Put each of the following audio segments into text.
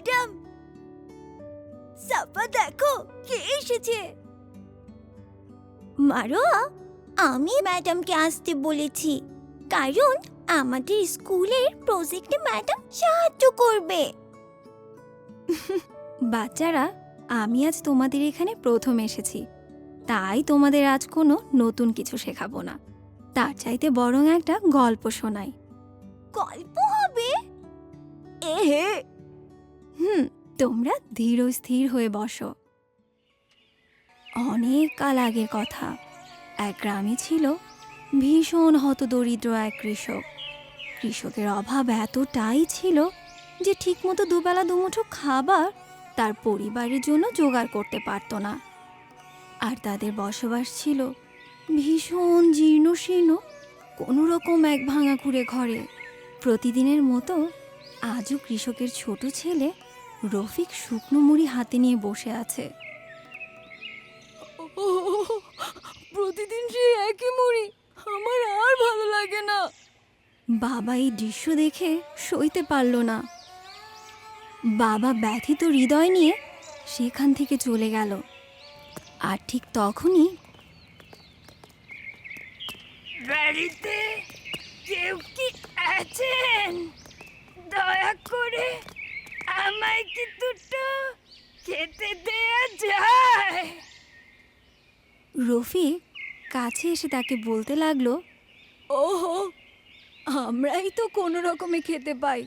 Madam. সাফা দেখো, কে এসেছে? মারোয়া আমি ম্যাডামকে আসতে বলেছি, কারণ আমাদের স্কুলের প্রজেক্টে ম্যাডাম সাহায্য করবে। বাচ্চারা, আমি আজ তোমাদের এখানে প্রথম এসেছি, তাই তোমাদের আজ কোনো নতুন কিছু শেখাবো না। তার চাইতে বরং একটা গল্প শোনাই। গল্প হবে? এহে হুম, তোমরা ধীর স্থির হয়ে বসো। অনেক কাল আগের কথা। এক গ্রামে ছিল ভীষণ হতদরিদ্র এক কৃষক। কৃষকের অভাব এতটাই ছিল যে ঠিকমতো দুবেলা দুমুঠো খাবার তার পরিবারের জন্য জোগাড় করতে পারতো না। আর তাদের বসবাস ছিল ভীষণ জীর্ণ শীর্ণ কোনো রকম এক ভাঙা কুড়ে ঘরে। প্রতিদিনের মতো আজও কৃষকের ছোট ছেলে রফিক শুকনো মুড়ি হাতে নিয়ে বসে আছে। প্রতিদিন সেই একই মুড়ি আমার আর ভালো লাগে না। বাবা এই দৃশ্য দেখে সইতে পারল না। বাবা ব্যথিত হৃদয় নিয়ে সেখান থেকে চলে গেল। আর ঠিক তখনই বাড়িতে কেউ কি আছেন? দয়া করে আমায় কি দুটো খেতে দেয়া যায়? রফিক কাছে এসে তাকে বলতে লাগল ওহো আমরাই তো কোনো রকমে খেতে পাই।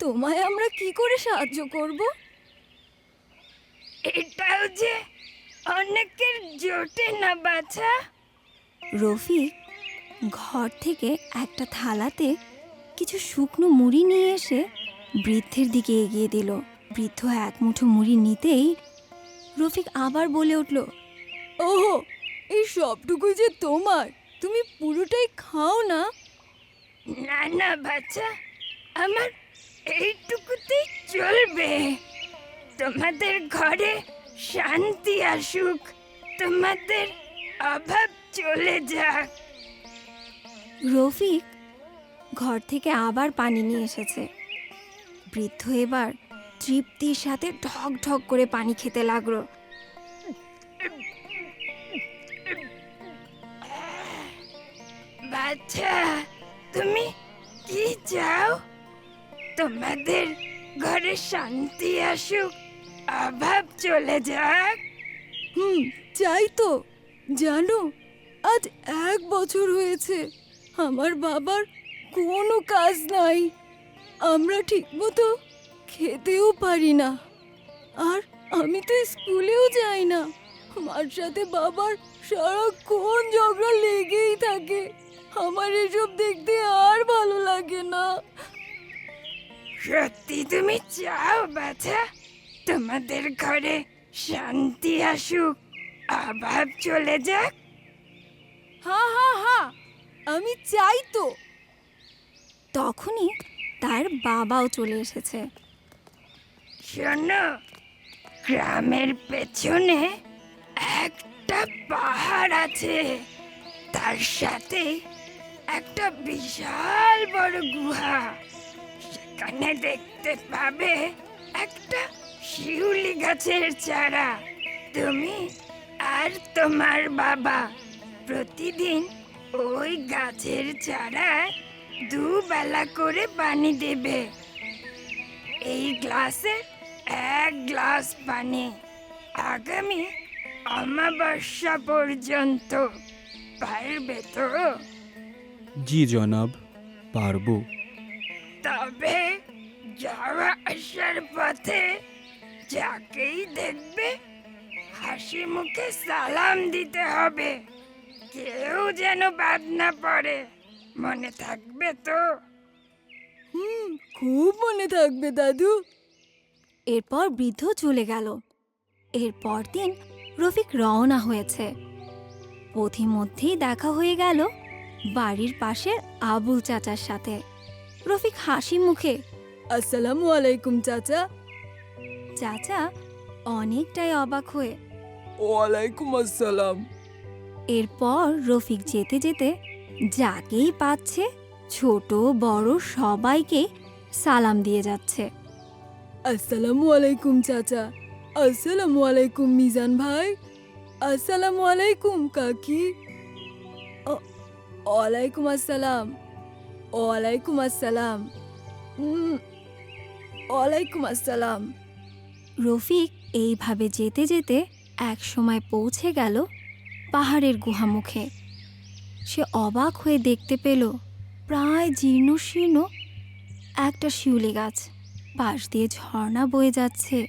তোমায় আমরা কি করে সাহায্য করব? এটাও যে অনেকের জোটে না বাছা? রফিক ঘর থেকে একটা থালাতে কিছু শুকনো মুড়ি নিয়ে এসে বৃদ্ধের দিকে এগিয়ে দিল। বৃদ্ধ এক মুঠো মুড়ি নিতেই রফিক আবার বলে উঠল ওহো এই সবটুকুই যে তোমার তুমি পুরোটাই খাও না? না না বাচ্চা আমার এইটুকুতেই চলবে। তোমাদের ঘরে শান্তি আসুক তোমাদের অভাব চলে যাক। রফিক ঘর থেকে আবার পানি নিয়ে এসেছে। বৃদ্ধ এবার তৃপ্তির সাথে ঢক ঢক করে পানি খেতে লাগল। বাচ্চা, তুমি কি চাও? তোমাদের ঘরে শান্তি আসুক, অভাব চলে যাক। হুম, চাই তো। জানো, আজ এক বছর হয়েছে। আমার বাবার কোনো কাজ নাই। আমরা ঠিকমতো খেতেও পারি না। আর আমি তো স্কুলেও যাই না। আমার সাথে বাবার সারাক্ষণ ঝগড়া লেগেই থাকে। আমার এসব দেখতে আর ভালো লাগে না। সত্যি তুমি চাও বাচ্চা তোমাদের ঘরে শান্তি আসুক অভাব চলে যাক? হ্যাঁ হ্যাঁ হা আমি চাই তো। তখনই তার বাবাও চলে এসেছে। শোনো, গ্রামের পেছনে একটা পাহাড় আছে। তার সাথে একটা বিশাল বড় গুহা। সেখানে দেখতে পাবে একটা শিউলি গাছের চারা। তুমি আর তোমার বাবা প্রতিদিন ওই গাছের চারায় দুবেলা করে পানি দেবে। এই গ্লাসে এক গ্লাস পানি। আগামী অমাবস্যা পর্যন্ত পারবে তো? জি জনাব পারব। তবে যাওয়া আসার পথে যাকেই দেখবে হাসি মুখে সালাম দিতে হবে। কেউ যেন বাদ না পড়ে। মনে থাকবে তো। হুম খুব মনে থাকবে দাদু। এরপর বৃদ্ধ চলে গেল। এরপর দিন রফিক রওনা হয়েছে। পথিমধ্যেই দেখা হয়ে গেল বাড়ির পাশের আবুল চাচার সাথে। রফিক হাসি মুখে আসসালামু আলাইকুম চাচা। চাচা অনেকটাই অবাক হয়ে ওয়ালাইকুম আসসালাম। এরপর রফিক যেতে যেতে যাকেই পাচ্ছে ছোট বড় সবাইকে সালাম দিয়ে যাচ্ছে। আসসালামু আলাইকুম চাচা। আসসালামু আলাইকুম মিজান ভাই। আসসালামু আলাইকুম কাকি। ওয়ালাইকুম আসসালাম। ওয়ালাইকুম আসসালাম। ওয়ালাইকুম আসসালাম। রফিক এইভাবে যেতে যেতে এক সময় পৌঁছে গেল পাহাড়ের গুহামুখে। সে অবাক হয়ে দেখতে পেল প্রায় জীর্ণ শীর্ণ একটা শিউলি গাছ। পাশ দিয়ে ঝর্ণা বয়ে যাচ্ছে,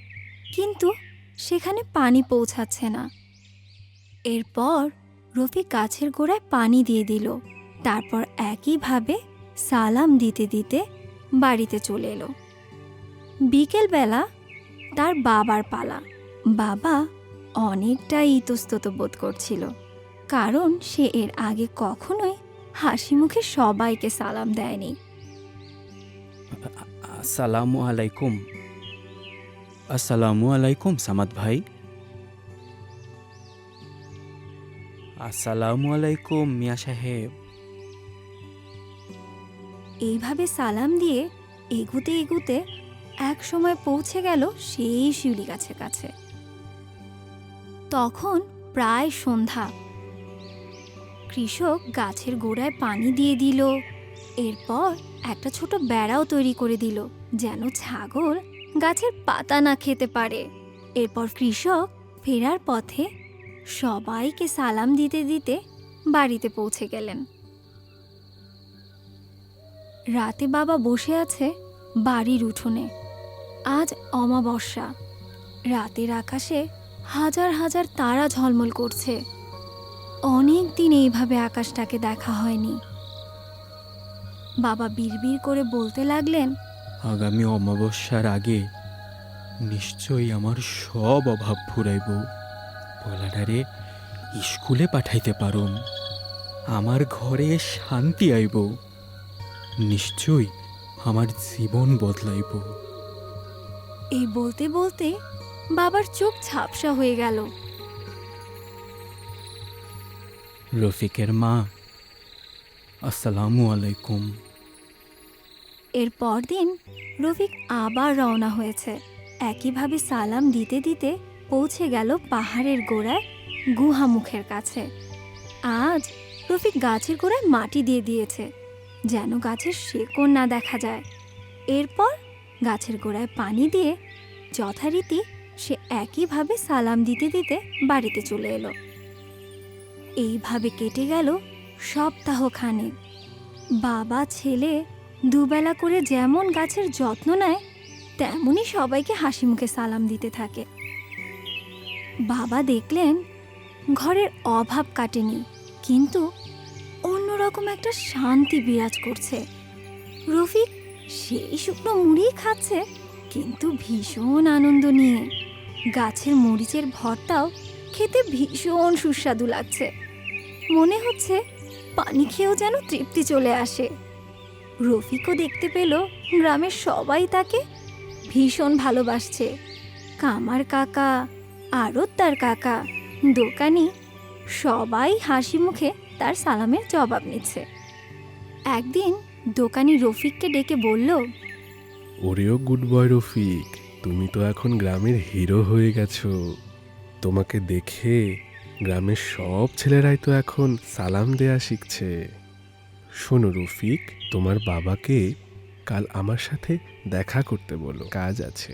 কিন্তু সেখানে পানি পৌঁছাচ্ছে না। এরপর রফিক গাছের গোড়ায় পানি দিয়ে দিল, তারপর একইভাবে সালাম দিতে দিতে বাড়িতে চলে এলো। বিকেলবেলা তার বাবার পালা। বাবা অনেকটাই ইতস্তত বোধ করছিল। কারণ সে এর আগে কখনোই হাসি মুখে সবাইকে সালাম দেয়নি। আসসালামু আলাইকুম। আসসালামু আলাইকুম সামাদ ভাই। আসসালামু আলাইকুম মিয়া সাহেব। এইভাবে সালাম দিয়ে এগুতে এগুতে এক সময় পৌঁছে গেল সেই শিউলি গাছের কাছে। তখন প্রায় সন্ধ্যা। কৃষক গাছের গোড়ায় পানি দিয়ে দিল। এরপর একটা ছোট বেড়াও তৈরি করে দিল, যেন ছাগল গাছের পাতা না খেতে পারে। এরপর কৃষক ফেরার পথে সবাইকে সালাম দিতে দিতে বাড়িতে পৌঁছে গেলেন। রাতে বাবা বসে আছে বাড়ির উঠোনে। আজ অমাবস্যা। রাতের আকাশে হাজার হাজার তারা ঝলমল করছে। অনেক দিন এইভাবে আকাশটাকে দেখা হয়নি। বাবা বিড়বিড় করে বলতে লাগলেন আগামী অমাবস্যার আগে নিশ্চয়ই আমার সব অভাব ফুরাইব। পোলাডারে স্কুলে পাঠাইতে পারুম। আমার ঘরে শান্তি আইব। নিশ্চয়ই আমার জীবন বদলাইব। এই বলতে বলতে বাবার চোখ ঝাপসা হয়ে গেল। রফিকের মা। আসসালামু আলাইকুম। এর পরদিন রফিক আবার রওনা হয়েছে। একইভাবে সালাম দিতে দিতে পৌঁছে গেল পাহাড়ের গোড়ায় গুহামুখের কাছে। আজ রফিক গাছের গোড়ায় মাটি দিয়ে দিয়েছে, যেন গাছের শেকড় না দেখা যায়। এরপর গাছের গোড়ায় পানি দিয়ে যথারীতি সে একইভাবে সালাম দিতে দিতে বাড়িতে চলে এলো। এইভাবে কেটে গেল সপ্তাহখানেক। বাবা, ছেলে দুবেলা করে যেমন গাছের যত্ন নেয় তেমনই সবাইকে হাসি মুখে সালাম দিতে থাকে। বাবা দেখলেন ঘরের অভাব কাটেনি, কিন্তু অন্যরকম একটা শান্তি বিরাজ করছে। রফিক সেই শুকনো মুড়ি খাচ্ছে, কিন্তু ভীষণ আনন্দ নিয়ে। গাছের মরিচের ভর্তাও খেতে ভীষণ সুস্বাদু লাগছে। মনে হচ্ছে পানি খেয়েও যেন তৃপ্তি চলে আসে। রফিকও দেখতে পেল গ্রামের সবাই তাকে ভীষণ ভালোবাসছে। কামার কাকা আরত কাকা, দোকানি সবাই হাসি মুখে তার সালামের জবাব নিচ্ছে। একদিন দোকানি রফিককে ডেকে বলল ওরেও গুড বয় রফিক, তুমি তো এখন গ্রামের হিরো হয়ে গেছো। তোমাকে দেখে গ্রামের সব ছেলেরাই তো এখন সালাম দেয়া শিখছে। শোনো রফিক, তোমার বাবাকে কাল আমার সাথে দেখা করতে বলো। কাজ আছে।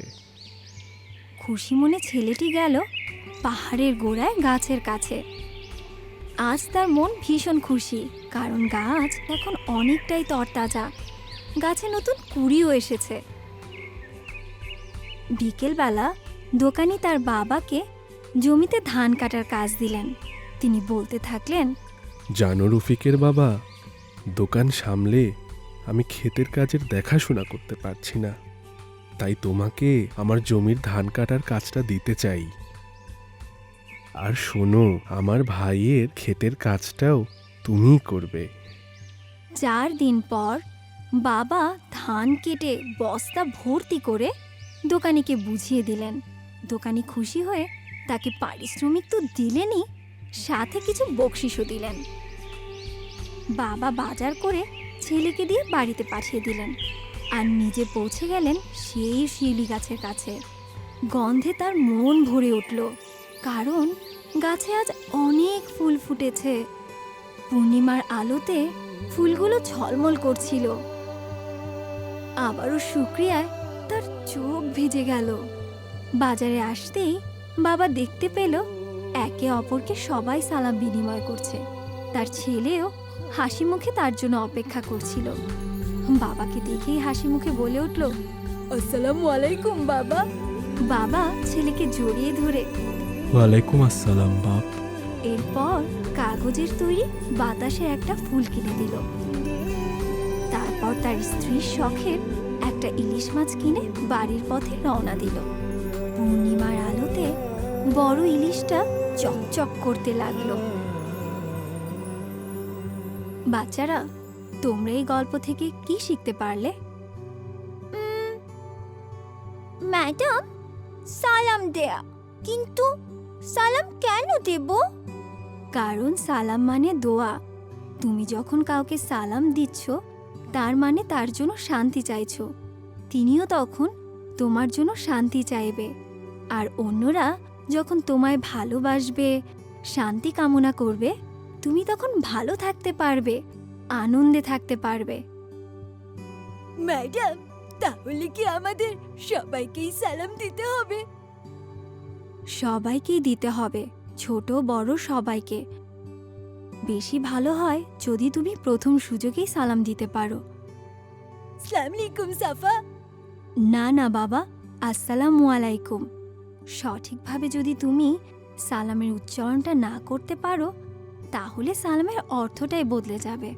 খুশি মনে ছেলেটি গেল পাহাড়ের গোড়ায় গাছের কাছে। আজ তার মন ভীষণ খুশি, কারণ গাছ এখন অনেকটাই তরতাজা। গাছে নতুন কুড়িও এসেছে। বিকেলবেলা দোকানি তার বাবাকে জমিতে ধান কাটার কাজ দিলেন। তিনি বলতে থাকলেন জানো রফিকের বাবা দোকান সামলে আমি ক্ষেতের কাজের দেখাশোনা করতে পারছি না। তাই তোমাকে আমার জমির ধান কাটার কাজটা দিতে চাই। আর শোনো আমার ভাইয়ের ক্ষেতের কাজটাও তুমি করবে। চার দিন পর বাবা ধান কেটে বস্তা ভর্তি করে দোকানিকে বুঝিয়ে দিলেন। দোকানি খুশি হয়ে তাকে পারিশ্রমিক তো দিলেনই, সাথে কিছু বকশিসও দিলেন। বাবা বাজার করে ছেলেকে দিয়ে বাড়িতে পাঠিয়ে দিলেন, আর নিজে পৌঁছে গেলেন সেই শিউলি গাছের কাছে। গন্ধে তার মন ভরে উঠল, কারণ গাছে আজ অনেক ফুল ফুটেছে। পূর্ণিমার আলোতে ফুলগুলো ঝলমল করছিল। আবারও শুক্রিয়ায় তার চোখ ভিজে গেল। বাজারে আসতেই বাবা দেখতে পেল একে অপরকে সবাই সালাম বিনিময় করছে। তার ছেলেও হাসি মুখে তার জন্য অপেক্ষা করছিল। বাবাকে দেখেই হাসি মুখে বলে উঠল আসসালামু আলাইকুম বাবা। বাবা ছেলেকে জড়িয়ে ধরে ওয়ালাইকুম আসসালাম বাপ। এরপর কাগজের তৈরি বাতাসে একটা ফুল কিনে দিল। তারপর তার স্ত্রীর শখের একটা ইলিশ মাছ কিনে বাড়ির পথে রওনা দিল। পূর্ণিমার আলোতে বড় ইলিশটা চকচক করতে লাগল। বাচ্চারা তোমরা এই গল্প থেকে কি শিখতে পারলে? ম্যাডাম সালাম দেয়া। কিন্তু সালাম কেন দেব? কারণ সালাম মানে দোয়া। তুমি যখন কাউকে সালাম দিচ্ছ তার মানে তার জন্য শান্তি চাইছ। তিনিও তখন তোমার জন্য শান্তি চাইবে। আর অন্যরা যখন তোমায় ভালোবাসবে শান্তি কামনা করবে তুমি তখন ভালো থাকতে পারবে আনন্দে থাকতে পারবে। ম্যাডাম তাহলে কি আমাদের সবাইকেই সালাম দিতে হবে? সবাইকেই দিতে হবে ছোট বড় সবাইকে। বেশি ভালো হয় যদি তুমি প্রথম সুযোগেই সালাম দিতে পারো। সালাম আলাইকুম সাফা। না না বাবা আসসালামু আলাইকুম সঠিকভাবে যদি তুমি সালামের উচ্চারণটা না করতে পারো তাহলে সালামের অর্থটাই বদলে যাবে।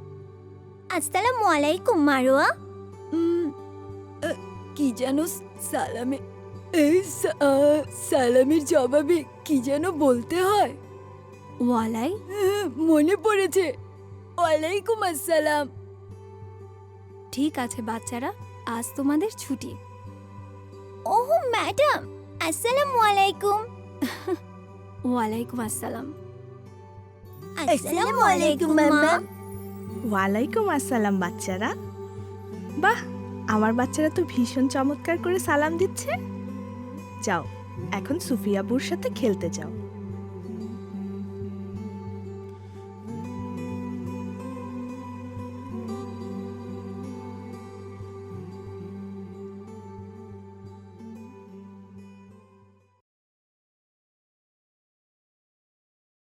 আসসালামু আলাইকুম মারোয়া। কি যেন সালামে এই সালামের জবাবে কি যেন বলতে হয়। ওয়ালাই। মনে পড়েছে। ওয়ালাইকুম আসসালাম। ঠিক আছে বাচ্চারা আজ তোমাদের ছুটি। ওহো ম্যাডাম। আসসালামু আলাইকুম ওয়ালাইকুম আসসালাম আসসালামু আলাইকুম, মাম্মা। ওয়ালাইকুম আসসালাম বাচ্চারা। বাহ আমার বাচ্চারা তো ভীষণ চমৎকার করে সালাম দিচ্ছে। যাও এখন সুফিয়াবুর সাথে খেলতে যাও।